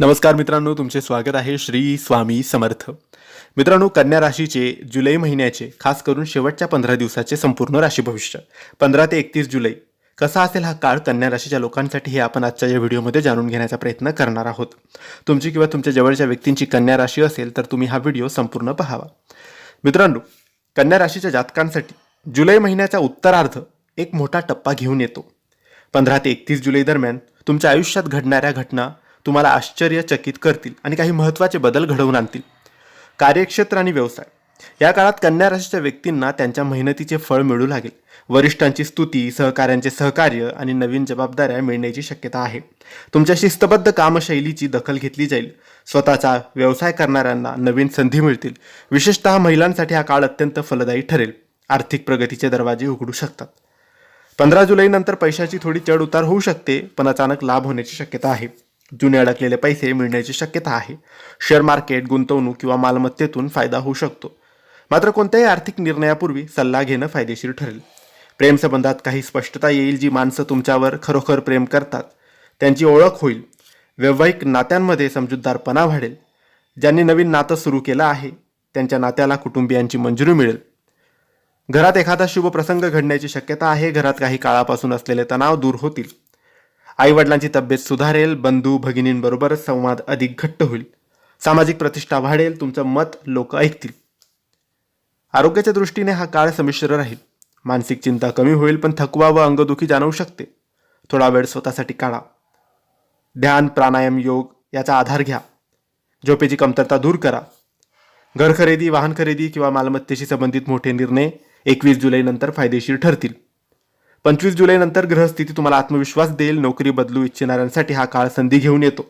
नमस्कार मित्रांनो तुमचे स्वागत आहे श्री स्वामी समर्थ. मित्रांनो कन्या राशीचे जुलै महिन्याचे खास करून शेवटच्या पंधरा दिवसाचे संपूर्ण राशी भविष्य. पंधरा ते एकतीस जुलै. कसा असेल हा काळ कन्या राशीच्या लोकांसाठी हे आपण आजच्या या व्हिडिओमध्ये जाणून घेण्याचा प्रयत्न करणार आहोत. तुमची किंवा तुमच्या जवळच्या व्यक्तींची कन्या राशी असेल तर तुम्ही हा व्हिडिओ संपूर्ण पाहावा. मित्रांनो कन्या राशीच्या जातकांसाठी जुलै महिन्याचा उत्तरार्ध एक मोठा टप्पा घेऊन येतो. पंधरा ते एकतीस जुलै दरम्यान तुमच्या आयुष्यात घडणाऱ्या घटना तुम्हाला आश्चर्यचकित करतील आणि काही महत्त्वाचे बदल घडवून आणतील. कार्यक्षेत्र आणि व्यवसाय. या काळात कन्या राशीच्या व्यक्तींना त्यांच्या मेहनतीचे फळ मिळू लागेल. वरिष्ठांची स्तुती सहकाऱ्यांचे सहकार्य आणि नवीन जबाबदाऱ्या मिळण्याची शक्यता आहे. तुमच्या शिस्तबद्ध कामशैलीची दखल घेतली जाईल. स्वतःचा व्यवसाय करणाऱ्यांना नवीन संधी मिळतील. विशेषतः महिलांसाठी हा काळ अत्यंत फलदायी ठरेल. आर्थिक प्रगतीचे दरवाजे उघडू शकतात. पंधरा जुलैनंतर पैशाची थोडी चढ उतार होऊ शकते पण अचानक लाभ होण्याची शक्यता आहे. जुने अडकलेले पैसे मिळण्याची शक्यता आहे. शेअर मार्केट गुंतवणूक किंवा मालमत्तेतून फायदा होऊ शकतो. मात्र कोणत्याही आर्थिक निर्णयापूर्वी सल्ला घेणं फायदेशीर ठरेल. प्रेमसंबंधात काही स्पष्टता येईल जी माणसं तुमच्यावर खरोखर प्रेम करतात. त्यांची ओळख होईल. वैवाहिक नात्यांमध्ये समजूतदारपणा वाढेल. ज्यांनी नवीन नातं सुरू केलं आहे त्यांच्या नात्याला कुटुंबियांची मंजुरी मिळेल. घरात एखादा शुभ प्रसंग घडण्याची शक्यता आहे. घरात काही काळापासून असलेले तणाव दूर होतील. आईवडिलांची तब्येत सुधारेल बंधू भगिनींबरोबर संवाद अधिक घट्ट होईल. सामाजिक प्रतिष्ठा वाढेल तुमचं मत लोक ऐकतील. आरोग्याच्या दृष्टीने हा काळ संमिश्र राहील. मानसिक चिंता कमी होईल पण थकवा व अंगदुखी जाणवू शकते. थोडा वेळ स्वतःसाठी काढा. ध्यान प्राणायाम योग याचा आधार घ्या. झोपेची कमतरता दूर करा. घर खरेदी वाहन खरेदी किंवा मालमत्तेशी संबंधित मोठे निर्णय एकवीस जुलैनंतर फायदेशीर ठरतील. पंचवीस जुलैनंतर ग्रहस्थिती तुम्हाला आत्मविश्वास देईल नोकरी बदलू इच्छिणाऱ्यांसाठी हा काळ संधी घेऊन येतो.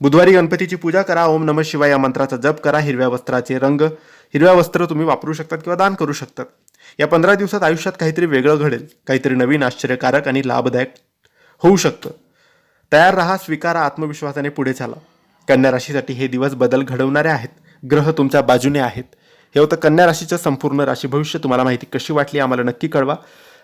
बुधवारी गणपतीची पूजा करा ओम नम शिवाय या मंत्राचा जप करा हिरव्या वस्त्राचे रंग हिरव्या वस्त्र तुम्ही वापरू शकतात किंवा दान करू शकतात. या पंधरा दिवसात आयुष्यात काहीतरी वेगळं घडेल काहीतरी नवीन आश्चर्यकारक आणि लाभदायक होऊ शकतं. तयार राहा स्वीकारा आत्मविश्वासाने पुढे चाला. कन्या राशीसाठी हे दिवस बदल घडवणारे आहेत. ग्रह तुमच्या बाजूने आहेत. हे होतं कन्या राशीचं संपूर्ण राशी भविष्य. तुम्हाला माहिती कशी वाटली आम्हाला नक्की कळवा.